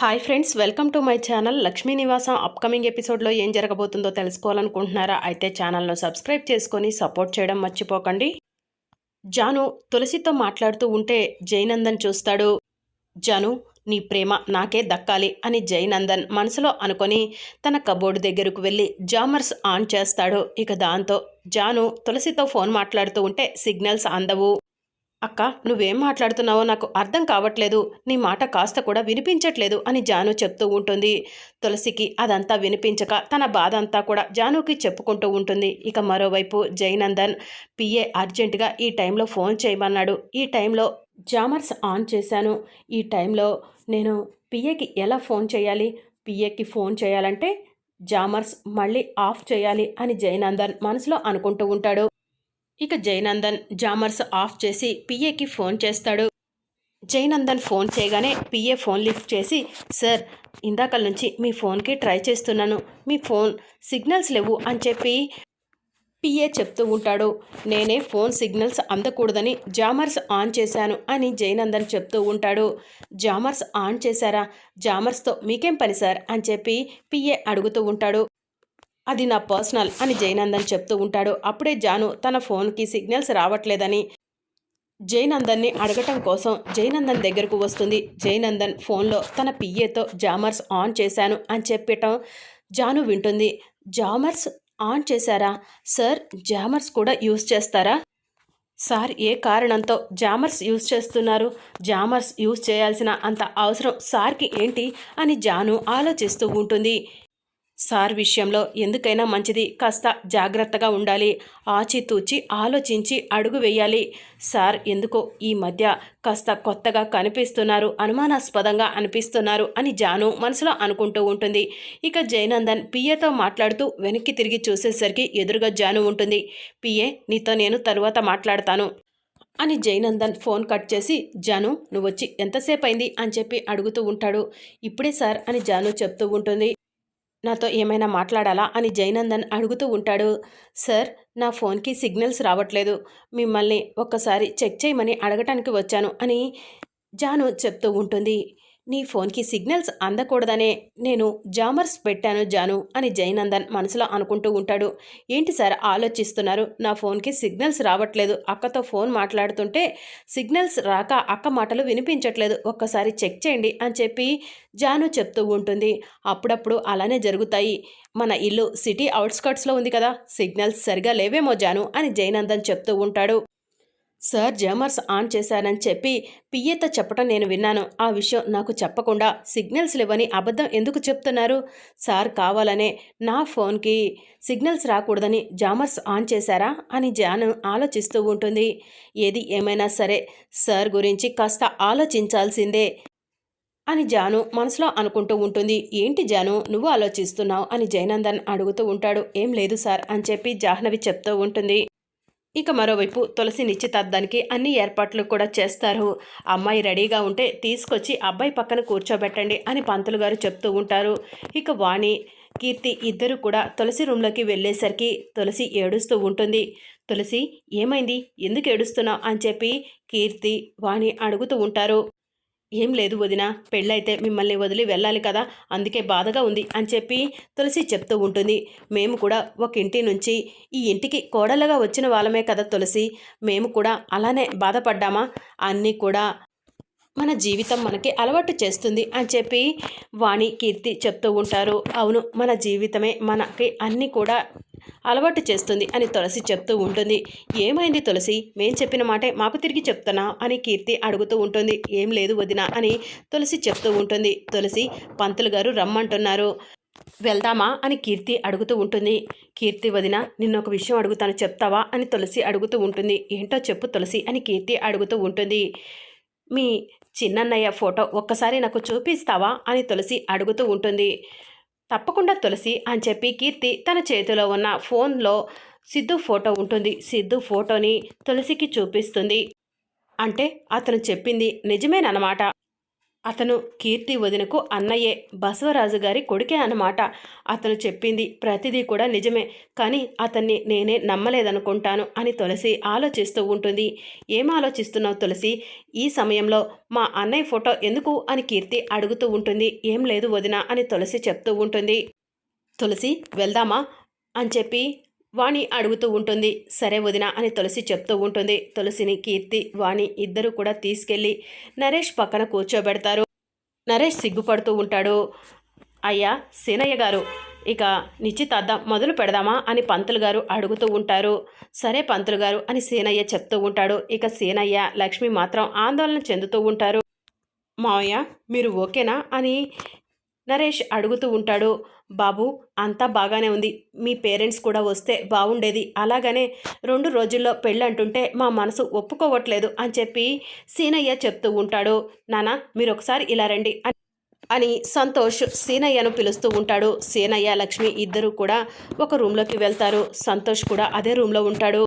Hi friends welcome to my channel Lakshmi Nivasam upcoming ఎపిసోడ్లో ఏం జరగబోతుందో తెలుసుకోవాలనుకుంటున్నారా? అయితే ఛానల్ను సబ్స్క్రైబ్ చేసుకొని సపోర్ట్ చేయడం మర్చిపోకండి. జాను తులసితో మాట్లాడుతూ ఉంటే జైనందన్ చూస్తాడు. జాను నీ ప్రేమ నాకే దక్కాలి అని జైనందన్ మనసులో అనుకొని తన కబోర్డు దగ్గరకు వెళ్ళి జామర్స్ ఆన్ చేస్తాడు. ఇక దాంతో జాను తులసితో ఫోన్ మాట్లాడుతూ ఉంటే సిగ్నల్స్ అందవు. అక్క నువ్వేం మాట్లాడుతున్నావో నాకు అర్థం కావట్లేదు. నీ మాట కాస్త కూడా వినిపించట్లేదు అని జాను చెప్తూ ఉంటుంది. తులసికి అదంతా వినిపించక తన బాధ అంతా కూడా జానుకి చెప్పుకుంటూ ఉంటుంది. ఇక మరోవైపు జయనందన్ పిఏ అర్జెంటుగా ఈ టైంలో ఫోన్ చేయమన్నాడు. ఈ టైంలో జామర్స్ ఆన్ చేశాను. ఈ టైంలో నేను పిఏకి ఎలా ఫోన్ చేయాలి? పిఏకి ఫోన్ చేయాలంటే జామర్స్ మళ్ళీ ఆఫ్ చేయాలి అని జయనందన్ మనసులో అనుకుంటూ ఉంటాడు. ఇక జయనందన్ జామర్స్ ఆఫ్ చేసి పిఏకి ఫోన్ చేస్తాడు. జయనందన్ ఫోన్ చేయగానే పిఏ ఫోన్ లిఫ్ట్ చేసి సార్ ఇందాకల నుంచి మీ ఫోన్కి ట్రై చేస్తున్నాను. మీ ఫోన్ సిగ్నల్స్ లేవు అని చెప్పి పిఏ చెప్తూ ఉంటాడు. నేనే ఫోన్ సిగ్నల్స్ అందకూడదని జామర్స్ ఆన్ చేశాను అని జయనందన్ చెప్తూ ఉంటాడు. జామర్స్ ఆన్ చేశారా? జామర్స్తో మీకేం పని సార్? అని చెప్పి పిఏ అడుగుతూ ఉంటాడు. అది నా పర్సనల్ అని జయనందన్ చెప్తూ ఉంటాడు. అప్పుడే జాను తన ఫోన్కి సిగ్నల్స్ రావట్లేదని జయనందన్ని అడగటం కోసం జయనందన్ దగ్గరకు వస్తుంది. జయనందన్ ఫోన్లో తన పిఏతో జామర్స్ ఆన్ చేశాను అని చెప్పటం జాను వింటుంది. జామర్స్ ఆన్ చేశారా? సార్ జామర్స్ కూడా యూస్ చేస్తారా? సార్ ఏ కారణంతో జామర్స్ యూజ్ చేస్తున్నారు? జామర్స్ యూజ్ చేయాల్సిన అంత అవసరం సార్కి ఏంటి? అని జాను ఆలోచిస్తూ ఉంటుంది. సార్ విషయంలో ఎందుకైనా మంచిది. కాస్త జాగ్రత్తగా ఉండాలి. ఆచితూచి ఆలోచించి అడుగు వేయాలి. సార్ ఎందుకో ఈ మధ్య కాస్త కొత్తగా కనిపిస్తున్నారు. అనుమానాస్పదంగా అనిపిస్తున్నారు అని జాను మనసులో అనుకుంటూ ఉంటుంది. ఇక జయనందన్ పిఏతో మాట్లాడుతూ వెనక్కి తిరిగి చూసేసరికి ఎదురుగా జాను ఉంటుంది. పిఏ నీతో నేను తరువాత మాట్లాడతాను అని జయనందన్ ఫోన్ కట్ చేసి జాను నువ్వు వచ్చి ఎంతసేపు అయింది అని చెప్పి అడుగుతూ ఉంటాడు. ఇప్పుడే సార్ అని జాను చెప్తూ ఉంటుంది. నాతో ఏమైనా మాట్లాడాలా అని జయనందన్ అడుగుతూ ఉంటాడు. సార్ నా ఫోన్కి సిగ్నల్స్ రావట్లేదు. మిమ్మల్ని ఒక్కసారి చెక్ చేయమని అడగటానికి వచ్చాను అని జాను చెప్తూ ఉంటుంది. నీ ఫోన్కి సిగ్నల్స్ అందకూడదనే నేను జామర్స్ పెట్టాను జాను అని జయనందన్ మనసులో అనుకుంటూ ఉంటాడు. ఏంటి సార్ ఆలోచిస్తున్నారు? నా ఫోన్కి సిగ్నల్స్ రావట్లేదు. అక్కతో ఫోన్ మాట్లాడుతుంటే సిగ్నల్స్ రాక అక్క మాటలు వినిపించట్లేదు. ఒక్కసారి చెక్ చేయండి అని చెప్పి జాను చెప్తూ ఉంటుంది. అప్పుడప్పుడు అలానే జరుగుతాయి. మన ఇల్లు సిటీ అవుట్స్కట్స్లో ఉంది కదా. సిగ్నల్స్ సరిగా లేవేమో జాను అని జయనందన్ చెప్తూ ఉంటాడు. సార్ జమర్స్ ఆన్ చేశారని చెప్పి పియ్యతో చెప్పటం నేను విన్నాను. ఆ విషయం నాకు చెప్పకుండా సిగ్నల్స్ లేవని అబద్ధం ఎందుకు చెప్తున్నారు? సార్ కావాలనే నా ఫోన్కి సిగ్నల్స్ రాకూడదని జామర్స్ ఆన్ చేశారా? అని జాను ఆలోచిస్తూ ఉంటుంది. ఏది ఏమైనా సరే సార్ గురించి కాస్త ఆలోచించాల్సిందే అని జాను మనసులో అనుకుంటూ ఉంటుంది. ఏంటి జాను నువ్వు ఆలోచిస్తున్నావు అని జయనందన్ అడుగుతూ ఉంటాడు. ఏం లేదు సార్ అని చెప్పి జాహ్నవి చెప్తూ ఉంటుంది. ఇక మరోవైపు తులసి నిశ్చితార్థానికి అన్ని ఏర్పాట్లు కూడా చేస్తారు. అమ్మాయి రెడీగా ఉంటే తీసుకొచ్చి అబ్బాయి పక్కన కూర్చోబెట్టండి అని పంతులు గారు చెప్తూ ఉంటారు. ఇక వాణి కీర్తి ఇద్దరు కూడా తులసి రూమ్లోకి వెళ్ళేసరికి తులసి ఏడుస్తూ ఉంటుంది. తులసి ఏమైంది? ఎందుకు ఏడుస్తున్నావు? అని చెప్పి కీర్తి వాణి అడుగుతూ ఉంటారు. ఏం లేదు వదిన పెళ్ళైతే మిమ్మల్ని వదిలి వెళ్ళాలి కదా అందుకే బాధగా ఉంది అని చెప్పి తులసి చెప్తూ ఉంటుంది. మేము కూడా ఒక ఇంటి నుంచి ఈ ఇంటికి కోడలుగా వచ్చిన వాళ్ళమే కదా తులసి. మేము కూడా అలానే బాధపడ్డామా? అన్నీ కూడా మన జీవితం మనకి అలవాటు చేస్తుంది అని చెప్పి వాణి కీర్తి చెప్తూ ఉంటారు. అవును మన జీవితమే మనకి అన్నీ కూడా అలవాటు చేస్తుంది అని తులసి చెప్తూ ఉంటుంది. ఏమైంది తులసి? మేం చెప్పిన మాటే మాకు తిరిగి చెప్తున్నా అని కీర్తి అడుగుతూ ఉంటుంది. ఏం లేదు వదిన అని తులసి చెప్తూ ఉంటుంది. తులసి పంతులు గారు రమ్మంటున్నారు. వెళ్దామా అని కీర్తి అడుగుతూ ఉంటుంది. కీర్తి వదిన నిన్న ఒక విషయం అడుగుతాను చెప్తావా అని తులసి అడుగుతూ ఉంటుంది. ఏంటో చెప్పు తులసి అని కీర్తి అడుగుతూ ఉంటుంది. మీ చిన్నన్నయ్య ఫోటో ఒక్కసారి నాకు చూపిస్తావా అని తులసి అడుగుతూ ఉంటుంది. తప్పకుండా తులసి అని చెప్పి కీర్తి తన చేతిలో ఉన్న ఫోన్లో సిద్ధు ఫోటో ఉంటుంది. సిద్ధు ఫోటోని తులసికి చూపిస్తుంది. అంటే అతను చెప్పింది నిజమేనమాట అతను కీర్తి వదినకు అన్నయ్యే బసవరాజు గారి కొడుకే అన్నమాట. అతను చెప్పింది ప్రతిదీ కూడా నిజమే. కానీ అతన్ని నేనే నమ్మలేదనుకుంటాను అని తులసి ఆలోచిస్తూ ఉంటుంది. ఏం ఆలోచిస్తున్నావు తులసి? ఈ సమయంలో మా అన్నయ్య ఫోటో ఎందుకు? అని కీర్తి అడుగుతూ ఉంటుంది. ఏం లేదు వదిన అని తులసి చెప్తూ ఉంటుంది. తులసి వెళ్దామా? అని చెప్పి వాణి అడుగుతూ ఉంటుంది సరే వదిన అని తులసి చెప్తూ ఉంటుంది. తులసిని కీర్తి వాణి ఇద్దరు కూడా తీసుకెళ్ళి నరేష్ పక్కన కూర్చోబెడతారు. నరేష్ సిగ్గుపడుతూ ఉంటాడు. అయ్యా సీనయ్య గారు ఇక నిశ్చితార్థం మొదలు పెడదామా అని పంతులు గారు అడుగుతూ ఉంటారు. సరే పంతులు గారు అని సీనయ్య చెప్తూ ఉంటాడు. ఇక సీనయ్య లక్ష్మి మాత్రం ఆందోళన చెందుతూ ఉంటారు. మావయ్య మీరు ఓకేనా అని నరేష్ అడుగుతూ ఉంటాడు బాబు అంతా బాగానే ఉంది. మీ పేరెంట్స్ కూడా వస్తే బాగుండేది అలాగనే రెండు రోజుల్లో పెళ్ళంటుంటే మా మనసు ఒప్పుకోవట్లేదు అని చెప్పి సీనయ్య చెప్తూ ఉంటాడు. నానా మీరు ఒకసారి ఇలా రండి అని అని సంతోష్ సీనయ్యను పిలుస్తూ ఉంటాడు. సీనయ్య లక్ష్మి ఇద్దరు కూడా ఒక రూమ్లోకి వెళ్తారు. సంతోష్ కూడా అదే రూమ్లో ఉంటాడు.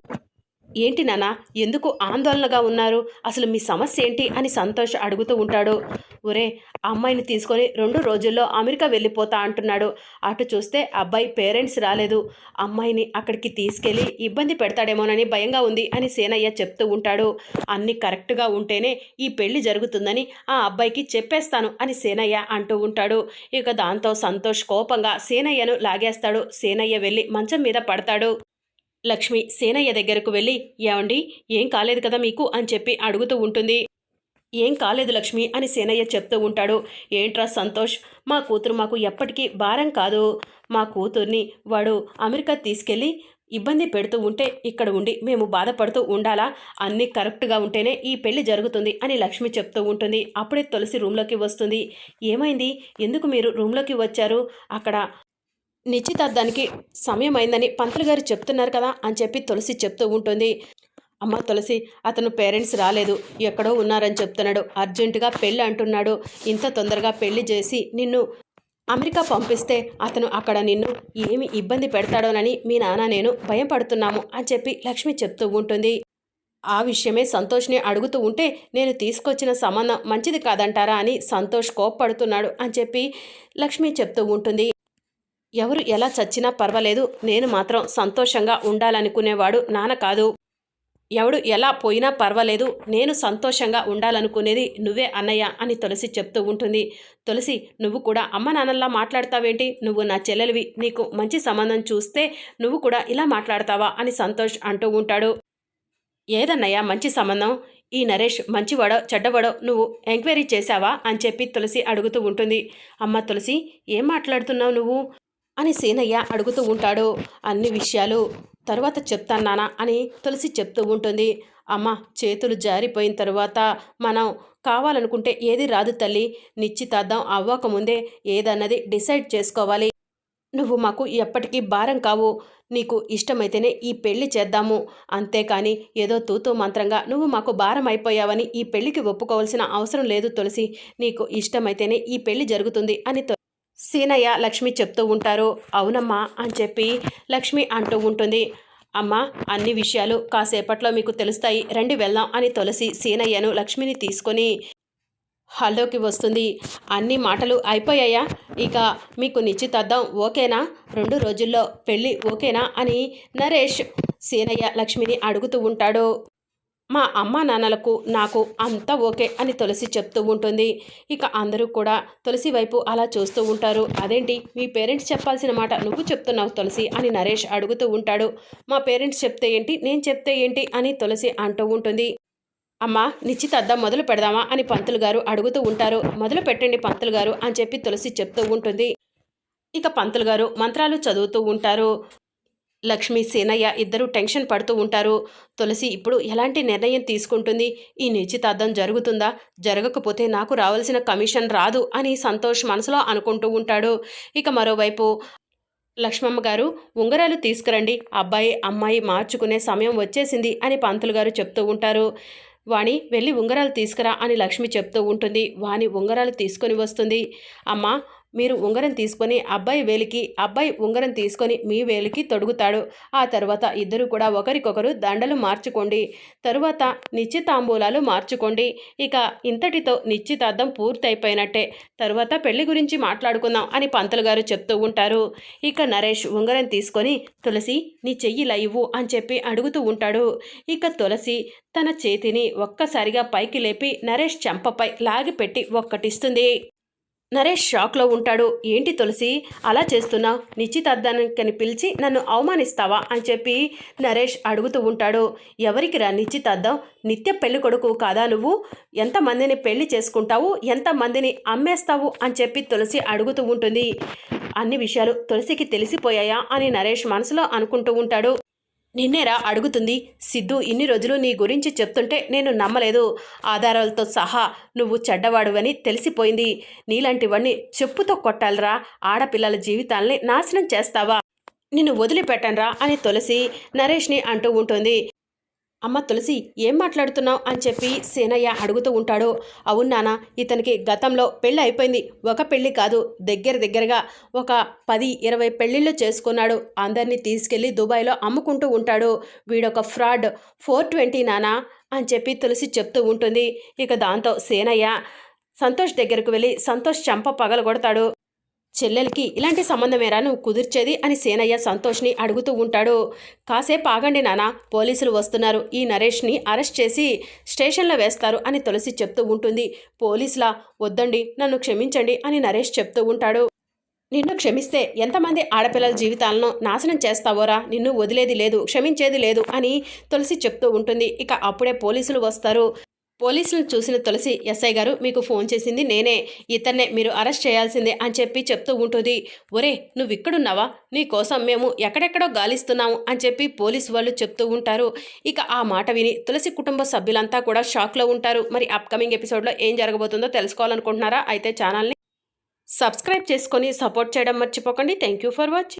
ఏంటి నాన్న ఎందుకు ఆందోళనగా ఉన్నారు? అసలు మీ సమస్య ఏంటి? అని సంతోష్ అడుగుతూ ఉంటాడు. ఒరే అమ్మాయిని తీసుకొని రెండు రోజుల్లో అమెరికా వెళ్ళిపోతా అంటున్నాడు. అటు చూస్తే అబ్బాయి పేరెంట్స్ రాలేదు. అమ్మాయిని అక్కడికి తీసుకెళ్ళి ఇబ్బంది పెడతాడేమోనని భయంగా ఉంది అని సేనయ్య చెప్తూ ఉంటాడు. అన్నీ కరెక్ట్గా ఉంటేనే ఈ పెళ్ళి జరుగుతుందని ఆ అబ్బాయికి చెప్పేస్తాను అని సేనయ్య అంటూ ఉంటాడు. ఇక దాంతో సంతోష్ కోపంగా సేనయ్యను లాగేస్తాడు. సేనయ్య వెళ్ళి మంచం మీద పడతాడు. లక్ష్మి సేనయ్య దగ్గరకు వెళ్ళి ఏమండి ఏం కాలేదు కదా మీకు? అని చెప్పి అడుగుతూ ఉంటుంది. ఏం కాలేదు లక్ష్మి అని సేనయ్య చెప్తూ ఉంటాడు. ఏంట్రా సంతోష్ మా కూతురు మాకు ఎప్పటికీ భారం కాదు. మా కూతుర్ని వాడు అమెరికా తీసుకెళ్ళి ఇబ్బంది పెడుతూ ఉంటే ఇక్కడ ఉండి మేము బాధపడుతూ ఉండాలా? అన్నీ కరెక్ట్గా ఉంటేనే ఈ పెళ్ళి జరుగుతుంది అని లక్ష్మి చెప్తూ ఉంటుంది. అప్పుడే తులసి రూమ్లోకి వస్తుంది. ఏమైంది? ఎందుకు మీరు రూమ్లోకి వచ్చారు? అక్కడ నిశ్చితార్థానికి సమయం అయిందని పంతులు గారు చెప్తున్నారు కదా అని చెప్పి తులసి చెప్తూ ఉంటుంది. అమ్మ తులసి అతను పేరెంట్స్ రాలేదు. ఎక్కడో ఉన్నారని చెప్తున్నాడు. అర్జెంటుగా పెళ్ళి అంటున్నాడు. ఇంత తొందరగా పెళ్ళి చేసి నిన్ను అమెరికా పంపిస్తే అతను అక్కడ నిన్ను ఏమి ఇబ్బంది పెడతాడోనని మీ నాన్న నేను భయపడుతున్నాము అని చెప్పి లక్ష్మి చెప్తూ ఉంటుంది. ఆ విషయమే సంతోష్ని అడుగుతూ ఉంటే నేను తీసుకొచ్చిన సంబంధం మంచిది కాదంటారా అని సంతోష్ కోప్పడుతున్నాడు అని చెప్పి లక్ష్మి చెప్తూ ఉంటుంది. ఎవరు ఎలా చచ్చినా పర్వాలేదు నేను మాత్రం సంతోషంగా ఉండాలనుకునేవాడు నాన్న కాదు. ఎవడు ఎలా పోయినా పర్వాలేదు నేను సంతోషంగా ఉండాలనుకునేది నువ్వే అన్నయ్య అని తులసి చెప్తూ ఉంటుంది. తులసి నువ్వు కూడా అమ్మ నాన్నల్లా మాట్లాడతావేంటి? నువ్వు నా చెల్లెలివి నీకు మంచి సంబంధం చూస్తే నువ్వు కూడా ఇలా మాట్లాడతావా అని సంతోష్ అంటూ ఉంటాడు. ఏదన్నయ్య మంచి సంబంధం? ఈ నరేష్ మంచివాడో చెడ్డవాడో నువ్వు ఎంక్వైరీ చేశావా? అని చెప్పి తులసి అడుగుతూ ఉంటుంది. అమ్మ తులసి ఏం మాట్లాడుతున్నావు నువ్వు? అని సీనయ్య అడుగుతూ ఉంటాడు. అన్ని విషయాలు తర్వాత చెప్తాను నానా అని తులసి చెప్తూ ఉంటుంది. అమ్మ చేతులు జారిపోయిన తర్వాత మనం కావాలనుకుంటే ఏది రాదు తల్లి. నిశ్చితార్థం అవ్వకముందే ఏదన్నది డిసైడ్ చేసుకోవాలి. నువ్వు మాకు ఎప్పటికీ భారం కావు. నీకు ఇష్టమైతేనే ఈ పెళ్ళి చేద్దాము. అంతేకాని ఏదో తూతూ మంత్రంగా నువ్వు మాకు భారం అయిపోయావని ఈ పెళ్ళికి ఒప్పుకోవాల్సిన అవసరం లేదు తులసి. నీకు ఇష్టమైతేనే ఈ పెళ్ళి జరుగుతుంది అని సీనయ్య లక్ష్మి చెప్తూ ఉంటారు అవునమ్మా అని చెప్పి లక్ష్మి అంటూ ఉంటుంది. అమ్మ అన్ని విషయాలు కాసేపట్లో మీకు తెలుస్తాయి. రండి వెళ్దాం అని తులసి సీనయ్యను లక్ష్మిని తీసుకొని హాల్లోకి వస్తుంది. అన్ని మాటలు అయిపోయాయా? ఇక మీకు నిశ్చితార్థం ఓకేనా? రెండు రోజుల్లో పెళ్ళి ఓకేనా? అని నరేష్ సీనయ్య లక్ష్మిని అడుగుతూ ఉంటాడు. మా అమ్మ నాన్నలకు నాకు అంతా ఓకే అని తులసి చెప్తూ ఉంటుంది. ఇక అందరూ కూడా తులసి వైపు అలా చూస్తూ ఉంటారు. అదేంటి? మీ పేరెంట్స్ చెప్పాల్సిన మాట నువ్వు చెప్తున్నావు తులసి అని నరేష్ అడుగుతూ ఉంటాడు. మా పేరెంట్స్ చెప్తే ఏంటి? నేను చెప్తే ఏంటి? అని తులసి అంటూ ఉంటుంది. అమ్మా నిశ్చితార్థం మొదలు పెడదామా అని పంతులు గారు అడుగుతూ ఉంటారు. మొదలు పెట్టండి పంతులు గారు అని చెప్పి తులసి చెప్తూ ఉంటుంది. ఇక పంతులు గారు మంత్రాలు చదువుతూ ఉంటారు. లక్ష్మి సీనయ్య ఇద్దరూ టెన్షన్ పడుతూ ఉంటారు. తులసి ఇప్పుడు ఎలాంటి నిర్ణయం తీసుకుంటుంది? ఈ నిశ్చితార్థం జరుగుతుందా? జరగకపోతే నాకు రావాల్సిన కమిషన్ రాదు అని సంతోష్ మనసులో అనుకుంటూ ఉంటాడు. ఇక మరోవైపు లక్ష్మమ్మ గారు ఉంగరాలు తీసుకురండి. అబ్బాయి అమ్మాయి మార్చుకునే సమయం వచ్చేసింది అని పంతులు గారు చెప్తూ ఉంటారు. వాణి వెళ్ళి ఉంగరాలు తీసుకురా అని లక్ష్మి చెప్తూ ఉంటుంది. వాణి ఉంగరాలు తీసుకొని వస్తుంది. అమ్మ మీరు ఉంగరం తీసుకొని అబ్బాయి వేలికి అబ్బాయి ఉంగరం తీసుకొని మీ వేలికి తొడుగుతాడు. ఆ తర్వాత ఇద్దరు కూడా ఒకరికొకరు దండలు మార్చుకోండి. తరువాత నిశ్చితాంబూలాలు మార్చుకోండి. ఇక ఇంతటితో నిశ్చితార్థం పూర్తయిపోయినట్టే. తరువాత పెళ్ళి గురించి మాట్లాడుకుందాం అని పంతులు గారు చెప్తూ ఉంటారు. ఇక నరేష్ ఉంగరం తీసుకొని తులసి నీ చెయ్యి ఇవ్వు అని చెప్పి అడుగుతూ ఉంటాడు. ఇక తులసి తన చేతిని ఒక్కసారిగా పైకి లేపి నరేష్ చెంపపై లాగిపెట్టి ఒక్కటిస్తుంది. నరేష్ షాక్లో ఉంటాడు. ఏంటి తులసి? అలా చేస్తున్నావు నిశ్చితార్థానికని పిలిచి నన్ను అవమానిస్తావా? అని చెప్పి నరేష్ అడుగుతూ ఉంటాడు. ఎవరికి రా నిశ్చితార్థం? నిత్య పెళ్ళి కొడుకు కాదా నువ్వు? ఎంతమందిని పెళ్ళి చేసుకుంటావు? ఎంతమందిని అమ్మేస్తావు? అని చెప్పి తులసి అడుగుతూ ఉంటుంది. అన్ని విషయాలు తులసికి తెలిసిపోయాయా అని నరేష్ మనసులో అనుకుంటూ ఉంటాడు. నిన్నేరా అడుగుతుంది? సిద్ధు ఇన్ని రోజులు నీ గురించి చెప్తుంటే నేను నమ్మలేదు. ఆధారాలతో సహా నువ్వు చెడ్డవాడువని తెలిసిపోయింది. నీలాంటివన్నీ చెప్పుతో కొట్టాలరా? ఆడపిల్లల జీవితాల్ని నాశనం చేస్తావా? నిన్ను వదిలిపెట్టనరా అని తులసి నరేష్ని అంటూ ఉంటుంది. అమ్మ తులసి ఏం మాట్లాడుతున్నావు? అని చెప్పి సేనయ్య అడుగుతూ ఉంటాడు. అవును నాన్న ఇతనికి గతంలో పెళ్ళి అయిపోయింది. ఒక పెళ్ళి కాదు దగ్గర దగ్గరగా ఒక పది ఇరవై పెళ్ళిళ్ళు చేసుకున్నాడు. అందరినీ తీసుకెళ్ళి దుబాయ్లో అమ్ముకుంటూ ఉంటాడు. వీడొక ఫ్రాడ్ ఫోర్ ట్వంటీ నానా అని చెప్పి తులసి చెప్తూ ఉంటుంది. ఇక దాంతో సేనయ్య సంతోష్ దగ్గరకు వెళ్ళి సంతోష్ చంప పగలగొడతాడు. చెల్లెలకి ఇలాంటి సంబంధమేరా నువ్వు కుదిర్చేది? అని సేనయ్య సంతోష్ని అడుగుతూ ఉంటాడు. కాసేపు ఆగండి నానా పోలీసులు వస్తున్నారు. ఈ నరేష్ని అరెస్ట్ చేసి స్టేషన్లో వేస్తారు అని తులసి చెప్తూ ఉంటుంది. పోలీసులా వద్దండి నన్ను క్షమించండి అని నరేష్ చెప్తూ ఉంటాడు. నిన్ను క్షమిస్తే ఎంతమంది ఆడపిల్లల జీవితాలను నాశనం చేస్తావోరా? నిన్ను వదిలేది లేదు క్షమించేది లేదు అని తులసి చెప్తూ ఉంటుంది. ఇక అప్పుడే పోలీసులు వస్తారు. పోలీసులను చూసిన తులసి ఎస్ఐ గారు మీకు ఫోన్ చేసింది నేనే. ఇతన్నే మీరు అరెస్ట్ చేయాల్సిందే అని చెప్పి చెప్తూ ఉంటుంది. ఒరే నువ్వు ఇక్కడున్నావా నీ కోసం మేము ఎక్కడెక్కడో గాలిస్తున్నాము అని చెప్పి పోలీసు వాళ్ళు చెప్తూ ఉంటారు. ఇక ఆ మాట విని తులసి కుటుంబ సభ్యులంతా కూడా షాక్లో ఉంటారు. మరి అప్కమింగ్ ఎపిసోడ్లో ఏం జరగబోతుందో తెలుసుకోవాలనుకుంటున్నారా? అయితే ఛానల్ని సబ్స్క్రైబ్ చేసుకొని సపోర్ట్ చేయడం మర్చిపోకండి. Thank you for watching.